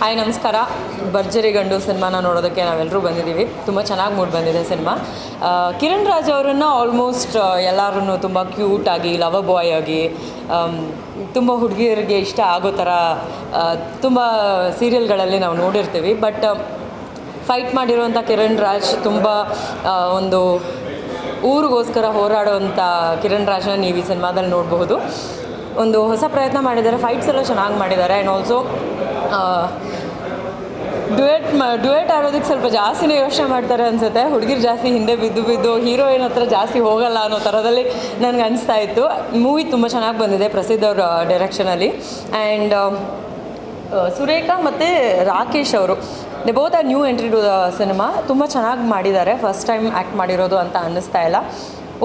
Hi, ನಮಸ್ಕಾರ. ಭರ್ಜರಿ ಗಂಡು ಸಿನಿಮಾನ ನೋಡೋದಕ್ಕೆ ನಾವೆಲ್ಲರೂ ಬಂದಿದ್ದೀವಿ. ತುಂಬ ಚೆನ್ನಾಗಿ ಮೂಡ್ ಬಂದಿದೆ ಸಿನಿಮಾ. ಕಿರಣ್ ರಾಜ್ ಅವರನ್ನು ಆಲ್ಮೋಸ್ಟ್ ಎಲ್ಲರೂ ತುಂಬ ಕ್ಯೂಟಾಗಿ ಲವ ಬಾಯ್ ಆಗಿ ತುಂಬ ಹುಡುಗಿಯರಿಗೆ ಇಷ್ಟ ಆಗೋ ಥರ ತುಂಬ ಸೀರಿಯಲ್ಗಳಲ್ಲಿ ನಾವು ನೋಡಿರ್ತೀವಿ. ಬಟ್ ಫೈಟ್ ಮಾಡಿರುವಂಥ ಕಿರಣ್ ರಾಜ್ ತುಂಬ ಒಂದು ಊರಿಗೋಸ್ಕರ ಹೋರಾಡುವಂಥ ಕಿರಣ್ ರಾಜ್ನ ನೀವು ಈ ಸಿನಿಮಾದಲ್ಲಿ ನೋಡಬಹುದು. ಒಂದು ಹೊಸ ಪ್ರಯತ್ನ ಮಾಡಿದ್ದಾರೆ. ಫೈಟ್ಸ್ ಎಲ್ಲ ಚೆನ್ನಾಗಿ ಮಾಡಿದ್ದಾರೆ. ಆ್ಯಂಡ್ ಆಲ್ಸೋ ಡ್ಯುಯೆಟ್ ಮಾ, ಡ್ಯುಯೆಟ್ ಆಡೋದಕ್ಕೆ ಸ್ವಲ್ಪ ಜಾಸ್ತಿನೇ ಯೋಚನೆ ಮಾಡ್ತಾರೆ ಅನಿಸುತ್ತೆ. ಹುಡುಗಿರು ಜಾಸ್ತಿ ಹಿಂದೆ ಬಿದ್ದು ಬಿದ್ದು, ಹೀರೋಯಿನ್ ಹತ್ರ ಜಾಸ್ತಿ ಹೋಗಲ್ಲ ಅನ್ನೋ ಥರದಲ್ಲಿ ನನಗೆ ಅನಿಸ್ತಾ ಇತ್ತು. ಮೂವಿ ತುಂಬ ಚೆನ್ನಾಗಿ ಬಂದಿದೆ ಪ್ರಸಿದ್ಧ ಅವರ ಡೈರೆಕ್ಷನಲ್ಲಿ ಆ್ಯಂಡ್ ಸುರೇಖಾ ಮತ್ತು ರಾಕೇಶ್ ಅವರು they both are new entry to the cinema ತುಂಬ ಚೆನ್ನಾಗಿ ಮಾಡಿದ್ದಾರೆ. ಫಸ್ಟ್ ಟೈಮ್ ಆ್ಯಕ್ಟ್ ಮಾಡಿರೋದು ಅಂತ ಅನ್ನಿಸ್ತಾ ಇಲ್ಲ.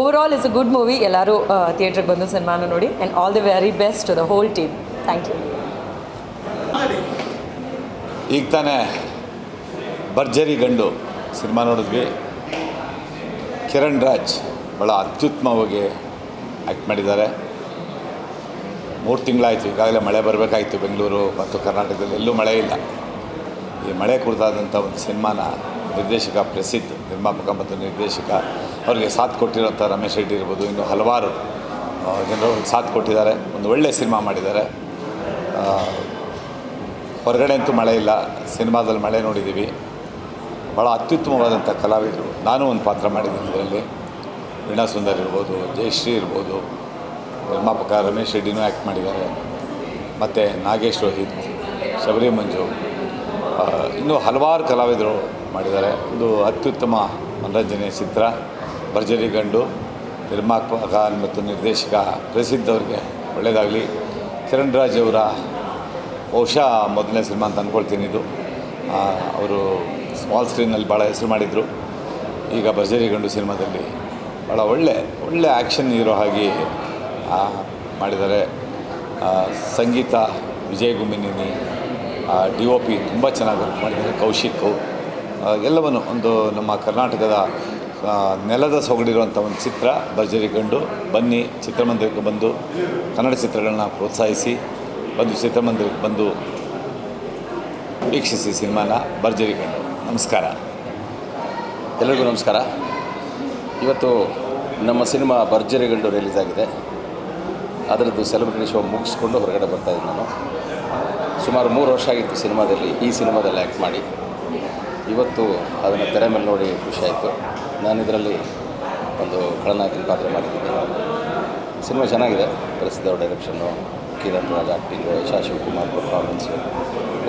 Overall is a good movie ಎಲ್ಲರೂ ಥಿಯೇಟ್ರಿಗೆ ಬಂದು ಸಿನಿಮಾನ ನೋಡಿ. And all the very best to the whole team thank you ಈಗ ತಾನೇ ಭರ್ಜರಿ ಗಂಡು ಸಿನಿಮಾ ನೋಡಿದ್ವಿ. ಕಿರಣ್ ರಾಜ್ ಭಾಳ ಅತ್ಯುತ್ತಮವಾಗಿ ಆ್ಯಕ್ಟ್ ಮಾಡಿದ್ದಾರೆ. ಮೂರು ತಿಂಗಳಾಯಿತು, ಈಗಾಗಲೇ ಮಳೆ ಬರಬೇಕಾಯಿತು ಬೆಂಗಳೂರು ಮತ್ತು ಕರ್ನಾಟಕದಲ್ಲಿ. ಎಲ್ಲೂ ಮಳೆ ಇಲ್ಲ. ಈ ಮಳೆ ಕುರಿತಾದಂಥ ಒಂದು ಸಿನಿಮಾನ ನಿರ್ದೇಶಕ, ಪ್ರಸಿದ್ಧ ನಿರ್ಮಾಪಕ ಮತ್ತು ನಿರ್ದೇಶಕ ಅವರಿಗೆ ಸಾಥ್ ಕೊಟ್ಟಿರೋಂಥ ರಮೇಶ್ ರೆಡ್ಡಿ ಇರ್ಬೋದು, ಇನ್ನು ಹಲವಾರು ಜನರು ಸಾಥ್ ಕೊಟ್ಟಿದ್ದಾರೆ. ಒಂದು ಒಳ್ಳೆಯ ಸಿನಿಮಾ ಮಾಡಿದ್ದಾರೆ. ಹೊರಗಡೆ ಅಂತೂ ಮಳೆ ಇಲ್ಲ, ಸಿನಿಮಾದಲ್ಲಿ ಮಳೆ ನೋಡಿದ್ದೀವಿ. ಭಾಳ ಅತ್ಯುತ್ತಮವಾದಂಥ ಕಲಾವಿದರು. ನಾನು ಒಂದು ಪಾತ್ರ ಮಾಡಿದ್ದೀನಿ ಇದರಲ್ಲಿ. ವೀಣಾ ಸುಂದರ್ ಇರ್ಬೋದು, ಜಯಶ್ರೀ ಇರ್ಬೋದು, ನಿರ್ಮಾಪಕ ರಮೇಶ್ ರೆಡ್ಡಿನೂ ಆ್ಯಕ್ಟ್ ಮಾಡಿದ್ದಾರೆ. ಮತ್ತು ನಾಗೇಶ್ ರೋಹಿತ್ ಶಬರಿ ಮಂಜು ಇನ್ನೂ ಹಲವಾರು ಕಲಾವಿದರು ಮಾಡಿದ್ದಾರೆ. ಒಂದು ಅತ್ಯುತ್ತಮ ಮನರಂಜನೆಯ ಚಿತ್ರ, ಭರ್ಜರಿ ಗಂಡು, ನಿರ್ಮಾಪಕ ಮತ್ತು ನಿರ್ದೇಶಕ ಪ್ರಸಿದ್ಧವ್ರಿಗೆ ಒಳ್ಳೆಯದಾಗಲಿ. ಕಿರಣ್ ರಾಜ್ ಅವರ ಬಹುಶಃ ಮೊದಲನೇ ಸಿನಿಮಾ ಅಂತ ಅಂದ್ಕೊಳ್ತೀನಿ ಇದು. ಅವರು ಸ್ಮಾಲ್ ಸ್ಕ್ರೀನಲ್ಲಿ ಭಾಳ ಹೆಸರು ಮಾಡಿದರು. ಈಗ ಭರ್ಜರಿ ಗಂಡು ಸಿನಿಮಾದಲ್ಲಿ ಭಾಳ ಒಳ್ಳೆ ಒಳ್ಳೆ ಆ್ಯಕ್ಷನ್ ಇರೋ ಹಾಗೆ ಮಾಡಿದ್ದಾರೆ. ಸಂಗೀತ, ವಿಜಯ್ ಗುಮಿನಿನಿ ಡಿ ಒ ಪಿ ತುಂಬ ಚೆನ್ನಾಗಿ ವರ್ಕ್ ಮಾಡಿದ್ದಾರೆ. ಕೌಶಿಕ್ ಎಲ್ಲವನ್ನು ಒಂದು ನಮ್ಮ ಕರ್ನಾಟಕದ ನೆಲದ ಸೊಗಡಿರುವಂಥ ಒಂದು ಚಿತ್ರ ಭರ್ಜರಿ ಗಂಡು ಬನ್ನಿ, ಚಿತ್ರಮಂದಿರಕ್ಕೆ ಬಂದು ಕನ್ನಡ ಚಿತ್ರಗಳನ್ನ ಪ್ರೋತ್ಸಾಹಿಸಿ. ಬಂದು ಚಿತ್ರಮಂದಿರಕ್ಕೆ ಬಂದು ವೀಕ್ಷಿಸಿ ಸಿನಿಮಾನ ಭರ್ಜರಿ ಕಂಡು. ನಮಸ್ಕಾರ. ಎಲ್ಲರಿಗೂ ನಮಸ್ಕಾರ. ಇವತ್ತು ನಮ್ಮ ಸಿನಿಮಾ ಭರ್ಜರಿ ಗಂಡು ರಿಲೀಸ್ ಆಗಿದೆ. ಅದರದ್ದು ಸೆಲೆಬ್ರಿಟಿ ಶೋ ಮುಗಿಸ್ಕೊಂಡು ಹೊರಗಡೆ ಬರ್ತಾ ಇದ್ದೀನಿ ನಾನು. ಸುಮಾರು ಮೂರು ವರ್ಷ ಆಗಿತ್ತು ಸಿನಿಮಾದಲ್ಲಿ, ಈ ಸಿನಿಮಾದಲ್ಲಿ ಆ್ಯಕ್ಟ್ ಮಾಡಿ. ಇವತ್ತು ಅದನ್ನು ತೆರೆ ಮೇಲೆ ನೋಡಿ ಖುಷಿ ಆಯಿತು. ನಾನು ಇದರಲ್ಲಿ ಒಂದು ಖಳನಾಯಕನ ಪಾತ್ರ ಮಾಡಿದ್ದೀನಿ. ಸಿನಿಮಾ ಚೆನ್ನಾಗಿದೆ, ಪ್ರಸಿದ್ಧ direction. Kiran Raj acting Yasha Shivakumar performance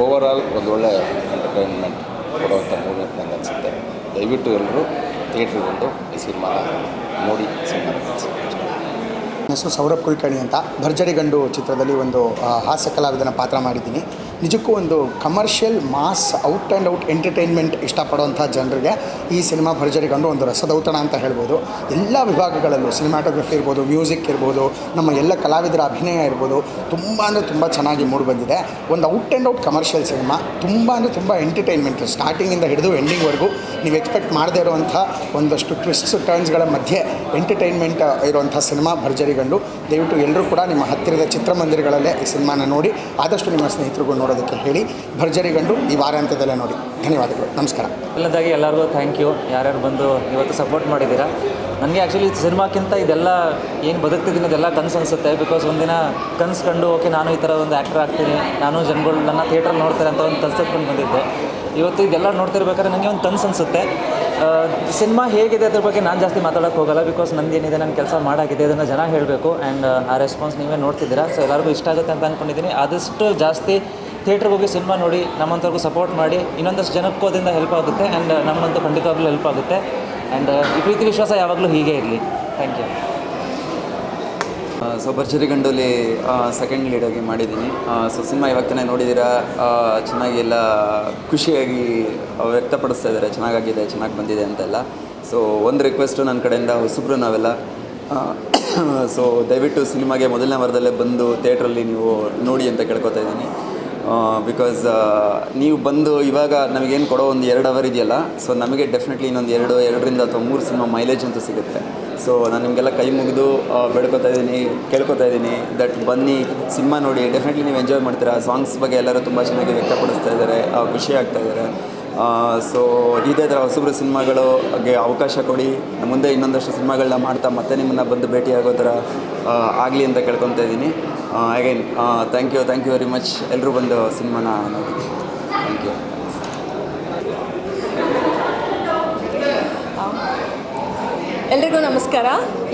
over all ಒಂದು ಒಳ್ಳೆ ಎಂಟರ್ಟೈನ್ಮೆಂಟ್ ಕೊಡುವಂಥ ಮೂವಿ ಅಂತ ನನಗೆ ಅನಿಸುತ್ತೆ. ದಯವಿಟ್ಟು ಎಲ್ಲರೂ ಥಿಯೇಟ್ರಿಗೆ ಬಂದು ಈ ಸಿನಿಮಾನ ನೋಡಿ ಸಿನಿಮಾ ಹೆಸರು ಸೌರಭ್ ಕುಲಕರ್ಣಿ ಅಂತ. ಭರ್ಜರಿ ಗಂಡು ಚಿತ್ರದಲ್ಲಿ ಒಂದು ಹಾಸ್ಯ ಕಲಾವಿದನ ಪಾತ್ರ ಮಾಡಿದ್ದೀನಿ. ನಿಜಕ್ಕೂ ಒಂದು commercial mass out and out entertainment ಇಷ್ಟಪಡುವಂಥ ಜನರಿಗೆ ಈ ಸಿನಿಮಾ ಭರ್ಜರಿ ಕಂಡು ಒಂದು ರಸದೌತಣ ಅಂತ ಹೇಳ್ಬೋದು. ಎಲ್ಲ ವಿಭಾಗಗಳಲ್ಲೂ ಸಿನಿಮಾಟೋಗ್ರಫಿ ಇರ್ಬೋದು ಮ್ಯೂಸಿಕ್ ಇರ್ಬೋದು, ನಮ್ಮ ಎಲ್ಲ ಕಲಾವಿದರ ಅಭಿನಯ ಇರ್ಬೋದು, ತುಂಬ ಅಂದರೆ ತುಂಬ ಚೆನ್ನಾಗಿ ಮೂಡಿಬಂದಿದೆ ಒಂದು out and out commercial cinema ತುಂಬ ಅಂದರೆ ತುಂಬ ಎಂಟರ್ಟೈನ್ಮೆಂಟ್ ಸ್ಟಾರ್ಟಿಂಗಿಂದ ಹಿಡಿದು ಎಂಡಿಂಗ್ವರೆಗೂ ನೀವು ಎಕ್ಸ್ಪೆಕ್ಟ್ ಮಾಡದೇ ಇರುವಂಥ ಒಂದಷ್ಟು ಟ್ವಿಸ್ಟ್ಸ್ ಟರ್ನ್ಸ್ಗಳ ಮಧ್ಯೆ ಎಂಟರ್ಟೈನ್ಮೆಂಟ್ ಇರುವಂಥ ಸಿನಿಮಾ ಭರ್ಜರಿ ಕಂಡು ದಯವಿಟ್ಟು ಎಲ್ಲರೂ ಕೂಡ ನಿಮ್ಮ ಹತ್ತಿರದ ಚಿತ್ರಮಂದಿರಗಳಲ್ಲೇ ಈ ಸಿನಿಮಾನ ನೋಡಿ. ಆದಷ್ಟು ನಿಮ್ಮ ಸ್ನೇಹಿತರಿಗೂ ನೋಡೋದಕ್ಕೆ ಹೇಳಿ ಭರ್ಜರಿ ಗಂಡು ಈ ವಾರಾಂತ್ಯದಲ್ಲೇ ನೋಡಿ. ಧನ್ಯವಾದಗಳು. ನಮಸ್ಕಾರ. ಎಲ್ಲದಾಗಿ ಎಲ್ಲರಿಗೂ ಥ್ಯಾಂಕ್ ಯು ಯಾರ್ಯಾರು ಬಂದು ಇವತ್ತು ಸಪೋರ್ಟ್ ಮಾಡಿದ್ದೀರಾ? ನನಗೆ ಆ್ಯಕ್ಚುಲಿ ಸಿನಿಮಾಕ್ಕಿಂತ ಇದೆಲ್ಲ ಏನು ಬದುಕ್ತಿದ್ದೀನಿ ಅದೆಲ್ಲ ಕನ್ಸು ಅನಿಸುತ್ತೆ ಬಿಕಾಸ್ ಒಂದಿನ ಕನಸು ಕಂಡು, ಓಕೆ, ನಾನು ಈ ಥರ ಒಂದು ಆ್ಯಕ್ಟರ್ ಆಗ್ತೀನಿ. ನಾನು ಜನಗಳು ನನ್ನ ಥಿಯೇಟ್ರಲ್ಲಿ ನೋಡ್ತಾರೆ ಅಂತ ಒಂದು ಕಲ್ಸತ್ಕೊಂಡು ಬಂದಿದ್ದೆ. ಇವತ್ತು ಇದೆಲ್ಲ ನೋಡ್ತಿರ್ಬೇಕಾದ್ರೆ ನನಗೆ ಒಂದು ಕನ್ಸು ಅನಿಸುತ್ತೆ. ಸಿನಿಮಾ ಹೇಗಿದೆ ಅದ್ರ ಬಗ್ಗೆ ನಾನು ಜಾಸ್ತಿ ಮಾತಾಡೋಕ್ಕೆ ಹೋಗಲ್ಲ ಬಿಕಾಸ್ ನಂದೇನಿದೆ ನನ್ನ ಕೆಲಸ ಮಾಡಾಗಿದೆ ಅದನ್ನು ಜನ ಹೇಳಬೇಕು. ಆ್ಯಂಡ್ ಆ ರೆಸ್ಪಾನ್ಸ್ ನೀವೇ ನೋಡ್ತಿದ್ದೀರಾ. ಸೊ ಎಲ್ಲರಿಗೂ ಇಷ್ಟ ಆಗುತ್ತೆ ಅಂತ ಅಂದ್ಕೊಂಡಿದ್ದೀನಿ ಆದಷ್ಟು ಜಾಸ್ತಿ ಥಿಯೇಟ್ರಿಗೆ ಹೋಗಿ ಸಿನಿಮಾ ನೋಡಿ ನಮ್ಮಂಥವ್ರಿಗೂ ಸಪೋರ್ಟ್ ಮಾಡಿ, ಇನ್ನೊಂದಷ್ಟು ಜನಕ್ಕೂ ಅದರಿಂದ ಹೆಲ್ಪ್ ಆಗುತ್ತೆ ಆ್ಯಂಡ್ ನಮ್ಮಂತೂ ಖಂಡಿತವಾಗ್ಲೂ ಹೆಲ್ಪ್ ಆಗುತ್ತೆ. ಆ್ಯಂಡ್ ಈ ಪ್ರೀತಿ ವಿಶ್ವಾಸ ಯಾವಾಗಲೂ ಹೀಗೆ ಇರಲಿ. ಥ್ಯಾಂಕ್ ಯು ಸೊ ಭರ್ಜರಿ ಗಂಡೋಲಿ ಸೆಕೆಂಡ್ ಲೀಡಾಗಿ ಮಾಡಿದ್ದೀನಿ. ಸೊ ಸಿನಿಮಾ ಇವಾಗ ತಾನೇ ನೋಡಿದ್ದೀರಾ? ಚೆನ್ನಾಗಿ ಎಲ್ಲ ಖುಷಿಯಾಗಿ ವ್ಯಕ್ತಪಡಿಸ್ತಾ ಇದ್ದಾರೆ. ಚೆನ್ನಾಗಾಗಿದೆ, ಚೆನ್ನಾಗಿ ಬಂದಿದೆ ಅಂತೆಲ್ಲ. ಸೊ ಒಂದು ರಿಕ್ವೆಸ್ಟು ನನ್ನ ಕಡೆಯಿಂದ, ಹೊಸಬ್ರು ನಾವೆಲ್ಲ. ಸೊ ದಯವಿಟ್ಟು ಸಿನಿಮಾಗೆ ಮೊದಲನೇ ವಾರದಲ್ಲೇ ಬಂದು ಥಿಯೇಟ್ರಲ್ಲಿ ನೀವು ನೋಡಿ ಅಂತ ಕೇಳ್ಕೊತಾ ಇದ್ದೀನಿ. ಬಿಕಾಸ್ ನೀವು ಬಂದು ಇವಾಗ ನಮಗೇನು ಕೊಡೋ ಒಂದು ಎರಡು ಅವರ್ ಇದೆಯಲ್ಲ ಸೊ ನಮಗೆ ಡೆಫಿನೆಟ್ಲಿ ಇನ್ನೊಂದು ಎರಡು, ಎರಡರಿಂದ ಅಥವಾ ಮೂರು ಸಿನಿಮಾ ಮೈಲೇಜ್ ಅಂತೂ ಸಿಗುತ್ತೆ. ಸೊ ನಾನು ನಿಮಗೆಲ್ಲ ಕೈ ಮುಗಿದು ಬೆಳ್ಕೊತಾ ಇದ್ದೀನಿ, ಕೇಳ್ಕೊತಾ ಇದ್ದೀನಿ ದಟ್ ಬನ್ನಿ, ಸಿನಿಮಾ ನೋಡಿ ಡೆಫಿನೆಟ್ಲಿ ನೀವು ಎಂಜಾಯ್ ಮಾಡ್ತೀರಾ. ಸಾಂಗ್ಸ್ ಬಗ್ಗೆ ಎಲ್ಲರೂ ತುಂಬ ಚೆನ್ನಾಗಿ ವ್ಯಕ್ತಪಡಿಸ್ತಾ ಇದ್ದಾರೆ ಖುಷಿ ಆಗ್ತಾ ಇದ್ದಾರೆ. ಸೊ ಇದೇ ಥರ ಹೊಸಬ್ರು ಸಿನಿಮಾಗಳಿಗೆ ಅವಕಾಶ ಕೊಡಿ. ಮುಂದೆ ಇನ್ನೊಂದಷ್ಟು ಸಿನಿಮಾಗಳನ್ನ ಮಾಡ್ತಾ ಮತ್ತೆ ನಿಮ್ಮನ್ನು ಬಂದು ಭೇಟಿಯಾಗೋ ಥರ ಆಗಲಿ ಅಂತ ಕೇಳ್ಕೊತಾ ಇದ್ದೀನಿ. Again thank you thank you very much ಎಲ್ಲರೂ ಬಂದು ಸಿನಿಮಾನ ನೋಡಿ. ಥ್ಯಾಂಕ್ ಯು ಎಲ್ರಿಗೂ ನಮಸ್ಕಾರ.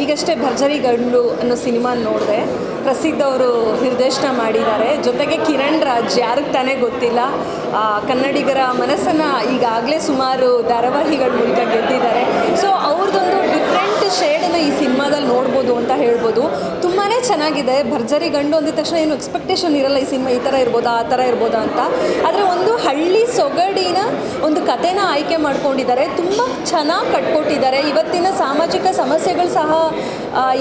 ಈಗಷ್ಟೇ ಭರ್ಜರಿ ಗಂಡು ಅನ್ನೋ ಸಿನಿಮಾ ನೋಡಿದೆ. ಪ್ರಸಿದ್ಧ ಅವರು ನಿರ್ದೇಶನ ಮಾಡಿದ್ದಾರೆ. ಜೊತೆಗೆ ಕಿರಣ್ ರಾಜ್ ಯಾರಿಗೆ ತಾನೇ ಗೊತ್ತಿಲ್ಲ. ಕನ್ನಡಿಗರ ಮನಸ್ಸನ್ನು ಈಗಾಗಲೇ ಸುಮಾರು ಧಾರಾವಾಹಿಗಳ ಮೂಲಕ ಗೆದ್ದಿದ್ದಾರೆ. ಸೊ ಅವ್ರದ್ದೊಂದು ಡಿಫ್ರೆಂಟ್ ಶೇಡನ್ನು ಈ ಸಿನಿಮಾದಲ್ಲಿ ನೋಡ್ಬೋದು ಅಂತ ಹೇಳ್ಬೋದು. ತುಂಬಾ ಚೆನ್ನಾಗಿದೆ. ಭರ್ಜರಿ ಗಂಡು ಅಂದಿದ ತಕ್ಷಣ ಏನು ಎಕ್ಸ್ಪೆಕ್ಟೇಷನ್ ಇರಲ್ಲ ಈ ಸಿನಿಮಾ, ಈ ಥರ ಇರ್ಬೋದಾ, ಆ ಥರ ಇರ್ಬೋದಾ ಅಂತ. ಆದರೆ ಒಂದು ಹಳ್ಳಿ ಸೊಗಡಿನ ಒಂದು ಕಥೆನ ಆಯ್ಕೆ ಮಾಡ್ಕೊಂಡಿದ್ದಾರೆ. ತುಂಬ ಚೆನ್ನಾಗಿ ಕಟ್ಕೊಟ್ಟಿದ್ದಾರೆ. ಇವತ್ತಿನ ಸಾಮಾಜಿಕ ಸಮಸ್ಯೆಗಳು ಸಹ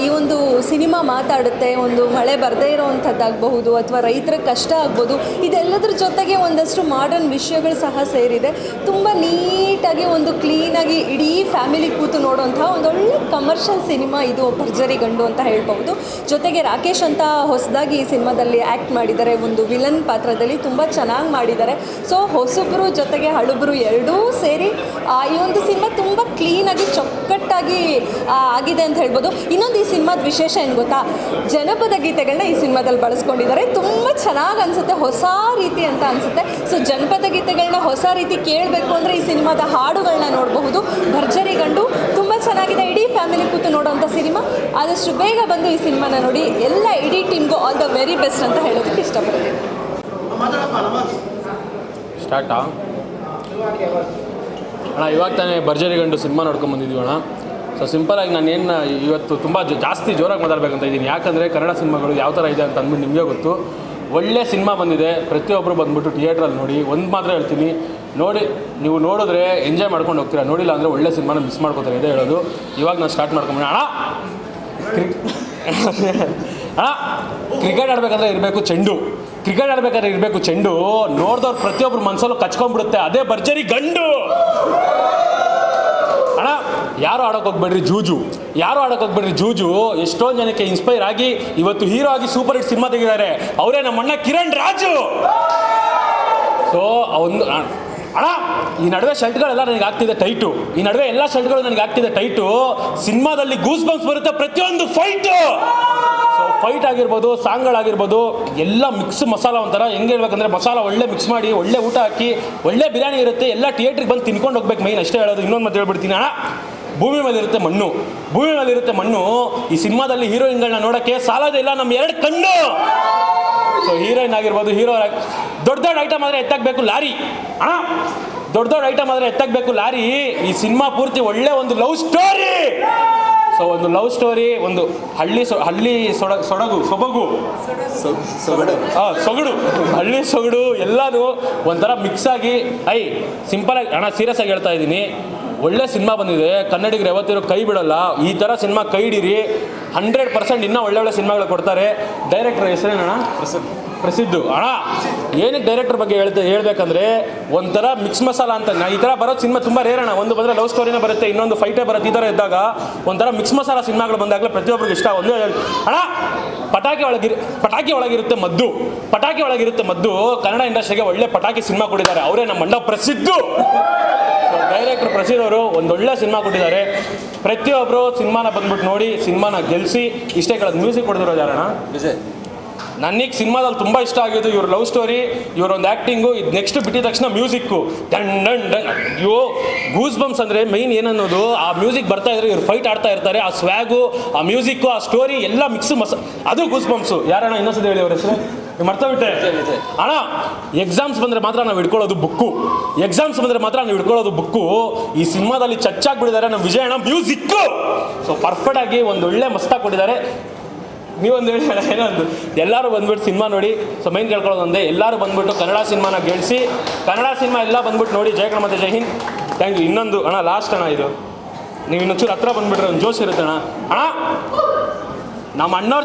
ಈ ಒಂದು ಸಿನಿಮಾ ಮಾತಾಡುತ್ತೆ. ಒಂದು ಮಳೆ ಬರದೇ ಇರೋವಂಥದ್ದಾಗಬಹುದು ಅಥವಾ ರೈತರ ಕಷ್ಟ ಆಗ್ಬೋದು. ಇದೆಲ್ಲದ್ರ ಜೊತೆಗೆ ಒಂದಷ್ಟು ಮಾಡರ್ನ್ ವಿಷಯಗಳು ಸಹ ಸೇರಿದೆ. ತುಂಬ ನೀಟಾಗಿ ಒಂದು ಕ್ಲೀನಾಗಿ ಇಡೀ ಫ್ಯಾಮಿಲಿ ಕೂತು ನೋಡುವಂತಹ ಒಂದೊಳ್ಳೆ ಕಮರ್ಷಿಯಲ್ ಸಿನಿಮಾ ಇದು ಭರ್ಜರಿ ಗಂಡು ಅಂತ ಹೇಳ್ಬೋದು ಜೊತೆಗೆ ರಾಕೇಶ್ ಅಂತ ಹೊಸದಾಗಿ ಈ ಸಿನಿಮಾದಲ್ಲಿ ಆ್ಯಕ್ಟ್ ಮಾಡಿದ್ದಾರೆ. ಒಂದು ವಿಲನ್ ಪಾತ್ರದಲ್ಲಿ ತುಂಬ ಚೆನ್ನಾಗಿ ಮಾಡಿದ್ದಾರೆ. ಸೊ ಹೊಸಬ್ರು ಜೊತೆಗೆ ಹಳುಬ್ರು ಎರಡೂ ಸೇರಿ ಈ ಒಂದು ಸಿನಿಮಾ ತುಂಬ ಕ್ಲೀನಾಗಿ ಚೊಕ್ಕಟ್ಟಾಗಿ ಆಗಿದೆ ಅಂತ ಹೇಳ್ಬೋದು. ಇನ್ನೊಂದು ಈ ಸಿನಿಮಾದ ವಿಶೇಷ ಏನು ಗೊತ್ತಾ? ಜನಪದ ಗೀತೆಗಳನ್ನ ಈ ಸಿನಿಮಾದಲ್ಲಿ ಬಳಸ್ಕೊಂಡಿದ್ದಾರೆ. ತುಂಬ ಚೆನ್ನಾಗಿ ಅನಿಸುತ್ತೆ. ಹೊಸ ರೀತಿ ಅಂತ ಅನಿಸುತ್ತೆ. ಸೊ ಜನಪದ ಗೀತೆಗಳನ್ನ ಹೊಸ ರೀತಿ ಕೇಳಬೇಕು ಅಂದರೆ ಈ ಸಿನಿಮಾದ ಹಾಡುಗಳನ್ನ ನೋಡಬಹುದು. ಭರ್ಜರಿ ಗಂಡು ತುಂಬ ಚೆನ್ನಾಗಿದೆ. ಇಡೀ ಫ್ಯಾಮಿಲಿ ಕೂತು ನೋಡುವಂಥ ಸಿನಿಮಾ. ಆದಷ್ಟು ಬೇಗ ಬಂದು ಈ ಸಿನಿಮಾನ ನೋಡಿ. ಎಲ್ಲ ಇಡೀ ಟೀಮ್ಗೂ ಆಲ್ ದ ವೆರಿ ಬೆಸ್ಟ್ ಅಂತ ಹೇಳೋದಕ್ಕೆ ಇಷ್ಟಪಡ್ತೀನಿ. ಸ್ಟಾರ್ಟಾ? ಅಣ್ಣ, ಇವಾಗ ತಾನೇ ಭರ್ಜರಿ ಗಂಡು ಸಿನಿಮಾ ನೋಡ್ಕೊಂಡು ಬಂದಿದ್ದೀವಿ ಅಣ್ಣ. ಸೊ ಸಿಂಪಲಾಗಿ ನಾನು ಏನು, ಇವತ್ತು ತುಂಬ ಜಾಸ್ತಿ ಜೋರಾಗಿ ಮಾತಾಡಬೇಕಂತ ಇದ್ದೀನಿ ಯಾಕಂದರೆ ಕನ್ನಡ ಸಿನಿಮಾಗಳು ಯಾವ ಥರ ಇದೆ ಅಂತ ಅಂದ್ಬಿಟ್ಟು ನಿಮಗೆ ಗೊತ್ತು. ಒಳ್ಳೆ ಸಿನಿಮಾ ಬಂದಿದೆ. ಪ್ರತಿಯೊಬ್ಬರು ಬಂದ್ಬಿಟ್ಟು ಥಿಯೇಟ್ರಲ್ಲಿ ನೋಡಿ. ಒಂದು ಮಾತ್ರ ಹೇಳ್ತೀನಿ. ನೋಡಿ, ನೀವು ನೋಡಿದ್ರೆ ಎಂಜಾಯ್ ಮಾಡ್ಕೊಂಡು ಹೋಗ್ತೀರಾ? ನೋಡಿಲ್ಲ ಅಂದರೆ ಒಳ್ಳೆ ಸಿನಿಮಾನ ಮಿಸ್ ಮಾಡ್ಕೋತಾರೆ, ಇದೇ ಹೇಳೋದು. ಇವಾಗ ನಾನು ಸ್ಟಾರ್ಟ್ ಮಾಡ್ಕೊಂಬ ಅಣ್ಣ! ಅಣ್ಣ! ಕ್ರಿಕೆಟ್ ಆಡಬೇಕಾದ್ರೆ ಇರಬೇಕು ಚೆಂಡು. ಕ್ರಿಕೆಟ್ ಆಡ್ಬೇಕಾದ್ರೆ ಇರಬೇಕು ಚೆಂಡು. ನೋಡಿದವ್ರು ಪ್ರತಿಯೊಬ್ಬರು ಮನಸ್ಸಲ್ಲೂ ಕಚ್ಕೊಂಡ್ಬಿಡುತ್ತೆ ಅದೇ ಭರ್ಜರಿ ಗಂಡು! ಅಣ್ಣ, ಯಾರು ಆಡೋಕೆ ಹೋಗ್ಬೇಡ್ರಿ? ಜೂಜು. ಯಾರು ಆಡೋಕೆ ಹೋಗ್ಬೇಡ್ರಿ? ಜೂಜು. ಎಷ್ಟೊಂದು ಜನಕ್ಕೆ ಇನ್ಸ್ಪೈರ್ ಆಗಿ ಇವತ್ತು ಹೀರೋ ಆಗಿ ಸೂಪರ್ ಹಿಟ್ ಸಿನಿಮಾ ತೆಗಿದ್ದಾರೆ ಅವರೇ ನಮ್ಮಣ್ಣ ಕಿರಣ್ ರಾಜು. ಸೊ ಒಂದು ಅಣ್ಣ, ಈ ನಡುವೆ ಶರ್ಟ್ಗಳೆಲ್ಲ ನನಗೆ ಆಗ್ತಿದೆ ಟೈಟು ಈ ನಡುವೆ ಎಲ್ಲ ಶರ್ಟ್ಗಳು ನನಗೆ ಆಗ್ತಿದೆ ಟೈಟು ಸಿನಿಮಾದಲ್ಲಿ ಗೂಸ್ ಬಂಪ್ಸ್ ಬರುತ್ತೆ ಪ್ರತಿಯೊಂದು ಫೈಟು ಸೊ ಫೈಟ್ ಆಗಿರ್ಬೋದು ಸಾಂಗ್ಗಳಾಗಿರ್ಬೋದು ಎಲ್ಲ ಮಿಕ್ಸ್ ಮಸಾಲ ಒಂಥರ. ಹೆಂಗೆ ಹೇಳ್ಬೇಕಂದ್ರೆ ಮಸಾಲ ಒಳ್ಳೆ ಮಿಕ್ಸ್ ಮಾಡಿ, ಒಳ್ಳೆ ಊಟ ಹಾಕಿ, ಒಳ್ಳೆ ಬಿರಿಯಾನಿ ಇರುತ್ತೆ, ಎಲ್ಲ ಥಿಯೇಟ್ರಿಗೆ ಬಂದು ತಿನ್ಕೊಂಡು ಹೋಗ್ಬೇಕು ಮೈನ್ ಅಷ್ಟೇ ಹೇಳೋದು. ಇನ್ನೊಂದು ಮತ್ತೆ ಹೇಳ್ಬಿಡ್ತೀನಿ ಅಣ್ಣ. ಭೂಮಿ ಮೇಲೆ ಇರುತ್ತೆ ಮಣ್ಣು. ಭೂಮಿ ಮೇಲೆ ಇರುತ್ತೆ ಮಣ್ಣು. ಈ ಸಿನಿಮಾದಲ್ಲಿ ಹೀರೋಯಿನ್ಗಳನ್ನ ನೋಡೋಕ್ಕೆ ಸಾಲದೇ ಇಲ್ಲ ನಮ್ಮ ಎರಡು ಕಣ್ಣು. ಸೊ ಹೀರೋಯಿನ್ ಆಗಿರ್ಬೋದು, ಹೀರೋ ದೊಡ್ಡ ದೊಡ್ಡ ಐಟಮ್ ಆದರೆ ಎತ್ತಾಗಬೇಕು ಲಾರಿ. ಅಣ್ಣ ದೊಡ್ಡ ದೊಡ್ಡ ಐಟಮ್ ಆದರೆ ಎತ್ತಾಗಬೇಕು ಲಾರಿ. ಈ ಸಿನಿಮಾ ಪೂರ್ತಿ ಒಳ್ಳೆ ಒಂದು ಲವ್ ಸ್ಟೋರಿ. ಸೊ ಒಂದು ಲವ್ ಸ್ಟೋರಿ, ಒಂದು ಹಳ್ಳಿ ಸೊ ಹಳ್ಳಿ ಸೊಡ ಸೊಡಗು, ಸೊಬಗು. ಸೊಗಡು ಹಾಂ ಸೊಗಡು. ಹಳ್ಳಿ ಸೊಗಡು, ಎಲ್ಲನೂ ಒಂಥರ ಮಿಕ್ಸ್ ಆಗಿ ಐ ಸಿಂಪಲ್ ಆಗಿ ಅಣ್ಣ ಸೀರಿಯಸ್ ಆಗಿ ಹೇಳ್ತಾ ಇದ್ದೀನಿ. ಒಳ್ಳೆ ಸಿನಿಮಾ ಬಂದಿದೆ. ಕನ್ನಡಿಗರು ಯಾವತ್ತಿರೋ ಕೈ ಬಿಡಲ್ಲ. ಈ ಥರ ಸಿನಿಮಾ ಕೈ ಹಿಡೀರಿ. ಹಂಡ್ರೆಡ್ ಪರ್ಸೆಂಟ್ ಇನ್ನೂ ಒಳ್ಳೆ ಒಳ್ಳೆ ಸಿನಿಮಾಗಳು ಕೊಡ್ತಾರೆ. ಡೈರೆಕ್ಟರ್ ಹೆಸರೇನಣ್ಣ ಪ್ರಸಿದ್ಧ. ಅಣ್ಣ ಏನಕ್ಕೆ ಡೈರೆಕ್ಟರ್ ಬಗ್ಗೆ ಹೇಳ್ತಾ ಹೇಳ್ಬೇಕಂದ್ರೆ ಒಂಥರ ಮಿಕ್ಸ್ ಮಸಾಲ ಅಂತ. ನಾ ಈ ಥರ ಬರೋ ಸಿನಿಮಾ ತುಂಬ ರೇರ್ ಅಣ್ಣ. ಒಂದು ಬಂದರೆ ಲವ್ ಸ್ಟೋರಿನೇ ಬರುತ್ತೆ ಇನ್ನೊಂದು ಫೈಟೇ ಬರುತ್ತೆ ಈ ಥರ ಇದ್ದಾಗ ಒಂಥರ ಮಿಕ್ಸ್ ಮಸಾಲ ಸಿನಿಮಾಗಳು ಬಂದಾಗಲೇ ಪ್ರತಿಯೊಬ್ಬರಿಗೂ ಇಷ್ಟ. ಒಂದೇ ಹೇಳ್- ಅಣ್ಣ ಪಟಾಕಿ ಒಳಗಿರ್, ಪಟಾಕಿ ಒಳಗಿರುತ್ತೆ ಮದ್ದು. ಪಟಾಕಿ ಒಳಗಿರುತ್ತೆ ಮದ್ದು. ಕನ್ನಡ ಇಂಡಸ್ಟ್ರಿಗೆ ಒಳ್ಳೆ ಪಟಾಕಿ ಸಿನಿಮಾ ಕೊಟ್ಟಿದ್ದಾರೆ. ಅವರೇ ನಮ್ಮ ಮಂಡ ಪ್ರಸಿದ್ಧ. ಡೈರೆಕ್ಟರ್ ಪ್ರಸಿದ್ಧ ಅವರು ಒಂದೊಳ್ಳೆ ಸಿನಿಮಾ ಕೊಟ್ಟಿದ್ದಾರೆ. ಪ್ರತಿಯೊಬ್ಬರು ಸಿನಿಮಾನ ಬಂದ್ಬಿಟ್ಟು ನೋಡಿ, ಸಿನಿಮಾನ ಗೆಲ್ಲಿಸಿ ಇಷ್ಟೇ ಮ್ಯೂಸಿಕ್ ಕೊಡ್ತಿರೋದು ಯಾರಣ್ಣ? ವಿಜಯ್. ನನಗೆ ಸಿನಿಮಾದಲ್ಲಿ ತುಂಬ ಇಷ್ಟ ಆಗಿದ್ದು ಇವ್ರ ಲವ್ ಸ್ಟೋರಿ ಇವ್ರ ಒಂದು ಆ್ಯಕ್ಟಿಂಗು ಇದು ನೆಕ್ಸ್ಟ್ ಬಿಟ್ಟಿದ ತಕ್ಷಣ ಮ್ಯೂಸಿಕ್ಕು ಡನ್ ಡನ್ ಡನ್. ಅಯ್ಯೋ ಗೂಸ್ ಬಂಪ್ಸ್ ಅಂದರೆ ಮೈನ್ ಏನನ್ನೋದು? ಆ ಮ್ಯೂಸಿಕ್ ಬರ್ತಾ ಇದ್ರೆ ಇವ್ರು ಫೈಟ್ ಆಡ್ತಾ ಇರ್ತಾರೆ, ಆ ಸ್ವ್ಯಾಗು ಆ ಮ್ಯೂಸಿಕ್ಕು ಆ ಸ್ಟೋರಿ ಎಲ್ಲ ಮಿಕ್ಸ್ ಮಸ, ಅದು ಗೂಸ್ ಬಂಪ್ಸು ಯಾರಣ್ಣ, ಇನ್ನೊಂದ್ಸತಿ ಹೇಳಿ ಅವ್ರ ಹೆಸರು? ಮರ್ತಬಿಟ್ಟೆ ಅಣ್ಣ ಎಕ್ಸಾಮ್ಸ್ ಬಂದರೆ ಮಾತ್ರ ನಾವು ಹಿಡ್ಕೊಳ್ಳೋದು ಬುಕ್ಕು. ಎಕ್ಸಾಮ್ಸ್ ಬಂದರೆ ಮಾತ್ರ ನಾವು ಹಿಡ್ಕೊಳ್ಳೋದು ಬುಕ್ಕು. ಈ ಸಿನಿಮಾದಲ್ಲಿ ಚಚ್ಚಾಗ್ಬಿಟ್ಟಿದ್ದಾರೆ ನಮ್ಮ ವಿಜಯ ಅಣ್ಣ ಮ್ಯೂಸಿಕ್ಕು ಸೊ ಪರ್ಫೆಕ್ಟಾಗಿ ಒಂದು ಒಳ್ಳೆ ಮಸ್ತಾಗಿ ಕೊಟ್ಟಿದ್ದಾರೆ. ನೀವೊಂದು ಹೇಳಿ ಹೇಳ ಏನೊಂದು ಎಲ್ಲರೂ ಬಂದ್ಬಿಟ್ಟು ಸಿನಿಮಾ ನೋಡಿ, ಸೊ ಮೈನ್ ಕೇಳ್ಕೊಳ್ಳೋದೊಂದೇ ಎಲ್ಲರೂ ಬಂದ್ಬಿಟ್ಟು ಕನ್ನಡ ಸಿನಿಮಾನ ಗೆಲ್ಲಿಸಿ ಕನ್ನಡ ಸಿನಿಮಾ ಎಲ್ಲ ಬಂದ್ಬಿಟ್ಟು ನೋಡಿ ಜಯಕಣ ಮತ್ತು ಜೈ ಹಿಂದ್. ಥ್ಯಾಂಕ್ ಯು ಇನ್ನೊಂದು, ಅಣ್ಣ ಲಾಸ್ಟ್ ಅಣ್ಣ ಇದು. ನೀವು ಇನ್ನೊಂಚೂರು ಹತ್ರ ಬಂದ್ಬಿಟ್ರೆ ಒಂದು ಜೋಶ್ ಇರುತ್ತೆ ಅಣ್ಣ. ಅಣ್ಣ, ನಮ್ಮ ಅಣ್ಣವ್ರ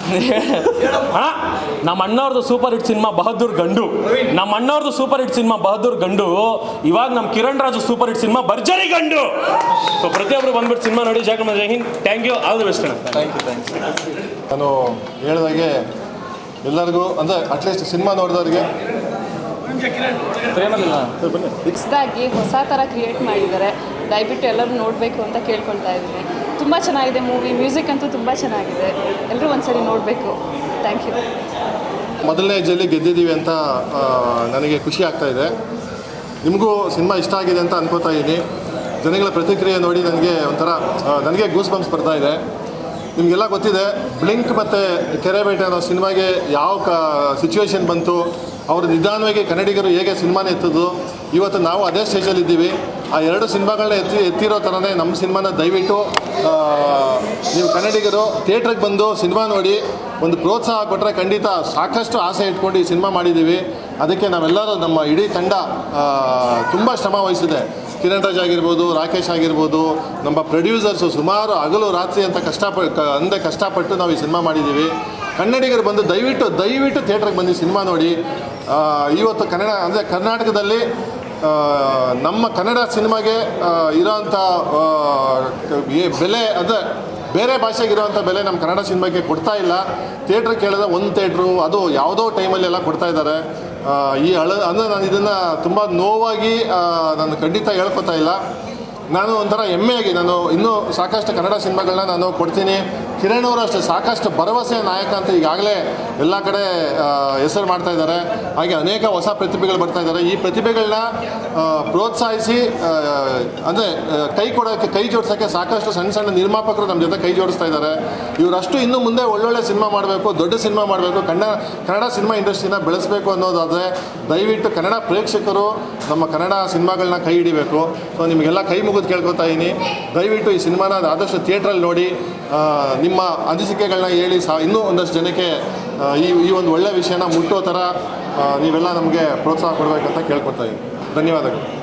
ಅಣ್ಣ ನಮ್ಮ ಅಣ್ಣವ್ರದ್ದು super hit cinema Bahaddur Gandu. ನಮ್ಮ ಅಣ್ಣವ್ರದ್ದು super hit cinema Bahaddur Gandu. ಇವಾಗ ನಮ್ಮ Kiran Raju super hit cinema Bharjari Gandu. So ಪ್ರತಿಯೊಬ್ಬರು ಬಂದ್ಬಿಟ್ಟು ಸಿನಿಮಾ ನೋಡಿ Jai Hind. Thank you all the best ಅಣ್ಣ ನಾನು ಹೇಳಿದಾಗೆ ಎಲ್ಲರಿಗೂ ಅಂದರೆ ಅಟ್ಲೀಸ್ಟ್ ಸಿನಿಮಾ ನೋಡಿದವ್ರಿಗೆ. ಹೊಸದಾಗಿ ಹೊಸ ಥರ ಕ್ರಿಯೇಟ್ ಮಾಡಿದ್ದಾರೆ. ದಯವಿಟ್ಟು ಎಲ್ಲರೂ ನೋಡಬೇಕು ಅಂತ ಕೇಳ್ಕೊಳ್ತಾ ಇದ್ದೀನಿ. ತುಂಬ ಚೆನ್ನಾಗಿದೆ ಮೂವಿ ಮ್ಯೂಸಿಕ್ ಅಂತೂ ತುಂಬ ಚೆನ್ನಾಗಿದೆ. ಎಲ್ಲರೂ ಒಂದ್ಸರಿ ನೋಡಬೇಕು. ಥ್ಯಾಂಕ್ ಯು ಮೊದಲನೇ ಹೆಜ್ಜೆಯಲ್ಲಿ ಗೆದ್ದಿದ್ದೀವಿ ಅಂತ ನನಗೆ ಖುಷಿ ಆಗ್ತಾ ಇದೆ. ನಿಮಗೂ ಸಿನಿಮಾ ಇಷ್ಟ ಆಗಿದೆ ಅಂತ ಅನ್ಕೋತಾ ಇದ್ದೀನಿ. ಜನಗಳ ಪ್ರತಿಕ್ರಿಯೆ ನೋಡಿ ನನಗೆ ಒಂಥರ ನನಗೆ ಗೂಸ್ ಬಂಪ್ಸ್ ಬರ್ತಾ ಇದೆ. ನಿಮಗೆಲ್ಲ ಗೊತ್ತಿದೆ ಬ್ಲಿಂಕ್ ಮತ್ತು ಕೆರೆಬೇಟೆ ಅನ್ನೋ ಸಿನಿಮಾಗೆ ಯಾವ ಕ ಸಿಚುವೇಶನ್ ಬಂತು, ಅವರು ನಿಧಾನವಾಗಿ ಕನ್ನಡಿಗರು ಹೇಗೆ ಸಿನಿಮಾನ ಎತ್ತದು, ಇವತ್ತು ನಾವು ಅದೇ ಸ್ಟೇಜಲ್ಲಿ ಇದ್ದೀವಿ. ಆ ಎರಡು ಸಿನಿಮಾಗಳನ್ನ ಎತ್ತಿ ಎತ್ತಿರೋ ಥರನೇ ನಮ್ಮ ಸಿನಿಮಾನ ದಯವಿಟ್ಟು ನೀವು ಕನ್ನಡಿಗರು, ಥಿಯೇಟ್ರಿಗೆ ಬಂದು ಸಿನಿಮಾ ನೋಡಿ, ಒಂದು ಪ್ರೋತ್ಸಾಹ ಕೊಟ್ಟರೆ ಖಂಡಿತ ಸಾಕಷ್ಟು ಆಸೆ ಇಟ್ಕೊಂಡು ಈ ಸಿನಿಮಾ ಮಾಡಿದ್ದೀವಿ. ಅದಕ್ಕೆ ನಾವೆಲ್ಲರೂ ನಮ್ಮ ಇಡೀ ತಂಡ ತುಂಬ ಶ್ರಮ ವಹಿಸಿದೆ. ಕಿರಣ್ ರಾಜ್ ಆಗಿರ್ಬೋದು, ರಾಕೇಶ್ ಆಗಿರ್ಬೋದು, ನಮ್ಮ ಪ್ರೊಡ್ಯೂಸರ್ಸು ಸುಮಾರು ಹಗಲು ರಾತ್ರಿ ಅಂತ ಕಷ್ಟಪಟ್ಟು ಅಂದೆ ಕಷ್ಟಪಟ್ಟು ನಾವು ಈ ಸಿನಿಮಾ ಮಾಡಿದ್ದೀವಿ. ಕನ್ನಡಿಗರು ಬಂದು ದಯವಿಟ್ಟು ದಯವಿಟ್ಟು ಥಿಯೇಟ್ರಿಗೆ ಬಂದು ಸಿನಿಮಾ ನೋಡಿ. ಇವತ್ತು ಕನ್ನಡ, ಅಂದರೆ ಕರ್ನಾಟಕದಲ್ಲಿ ನಮ್ಮ ಕನ್ನಡ ಸಿನಿಮಾಗೆ ಇರೋಂಥ ಬೆಲೆ ಅಂದರೆ ಬೇರೆ ಭಾಷೆಗೆ ಇರೋವಂಥ ಬೆಲೆ ನಮ್ಮ ಕನ್ನಡ ಸಿನಿಮಾಗೆ ಕೊಡ್ತಾ ಇಲ್ಲ. ಥಿಯೇಟ್ರ್ ಕೇಳಿದ್ರೆ ಒಂದು ಥಿಯೇಟ್ರು, ಅದು ಯಾವುದೋ ಟೈಮಲ್ಲಿ ಎಲ್ಲ ಕೊಡ್ತಾ ಇದ್ದಾರೆ. ಈ ಹಳ, ಅಂದರೆ ನಾನು ಇದನ್ನು ತುಂಬ ನೋವಾಗಿ ನಾನು ಖಂಡಿತ ಹೇಳ್ಕೊತಾ ಇಲ್ಲ. ನಾನು ಒಂಥರ ಹೆಮ್ಮೆಯಾಗಿ, ನಾನು ಇನ್ನೂ ಸಾಕಷ್ಟು ಕನ್ನಡ ಸಿನಿಮಾಗಳನ್ನ ನಾನು ಕೊಡ್ತೀನಿ. ಕಿರಣ್ ಅವರು ಅಷ್ಟೇ ಸಾಕಷ್ಟು ಭರವಸೆಯ ನಾಯಕ ಅಂತ ಈಗಾಗಲೇ ಎಲ್ಲ ಕಡೆ ಹೆಸರು ಮಾಡ್ತಾ ಇದ್ದಾರೆ. ಹಾಗೆ ಅನೇಕ ಹೊಸ ಪ್ರತಿಭೆಗಳು ಬರ್ತಾ ಇದ್ದಾರೆ. ಈ ಪ್ರತಿಭೆಗಳನ್ನ ಪ್ರೋತ್ಸಾಹಿಸಿ ಅಂದರೆ ಕೈ ಕೊಡೋಕ್ಕೆ ಕೈ ಜೋಡಿಸೋಕ್ಕೆ ಸಾಕಷ್ಟು ಸಣ್ಣ ಸಣ್ಣ ನಿರ್ಮಾಪಕರು ನಮ್ಮ ಜೊತೆ ಕೈ ಜೋಡಿಸ್ತಾ ಇದ್ದಾರೆ. ಇವರಷ್ಟು ಇನ್ನು ಮುಂದೆ ಒಳ್ಳೊಳ್ಳೆ ಸಿನಿಮಾ ಮಾಡಬೇಕು ದೊಡ್ಡ ಸಿನಿಮಾ ಮಾಡಬೇಕು ಕನ್ನಡ ಕನ್ನಡ ಸಿನಿಮಾ ಇಂಡಸ್ಟ್ರಿನ ಬೆಳೆಸಬೇಕು ಅನ್ನೋದಾದರೆ ದಯವಿಟ್ಟು ಕನ್ನಡ ಪ್ರೇಕ್ಷಕರು ನಮ್ಮ ಕನ್ನಡ ಸಿನಿಮಾಗಳನ್ನ ಕೈ ಹಿಡಿಬೇಕು. ಸೊ ನಿಮಗೆಲ್ಲ ಕೈ ಮುಗಿದು ಕೇಳ್ಕೊತಾ ಇದ್ದೀನಿ. ದಯವಿಟ್ಟು ಈ ಸಿನಿಮಾನ ಆದಷ್ಟು ಥಿಯೇಟ್ರಲ್ಲಿ ನೋಡಿ. ಆ, ನಿಮ್ಮ ಅನಿಸಿಕೆಗಳನ್ನ ಹೇಳಿ ಸಹ ಇನ್ನೂ ಒಂದಷ್ಟು ಜನಕ್ಕೆ ಈ ಈ ಒಂದು ಒಳ್ಳೆಯ ವಿಷಯನ ಮುಟ್ಟೋ ಥರ ನೀವೆಲ್ಲ ನಮಗೆ ಪ್ರೋತ್ಸಾಹ ಕೊಡಬೇಕಂತ ಕೇಳ್ಕೊತಾ ಇದ್ದೀನಿ. ಧನ್ಯವಾದಗಳು.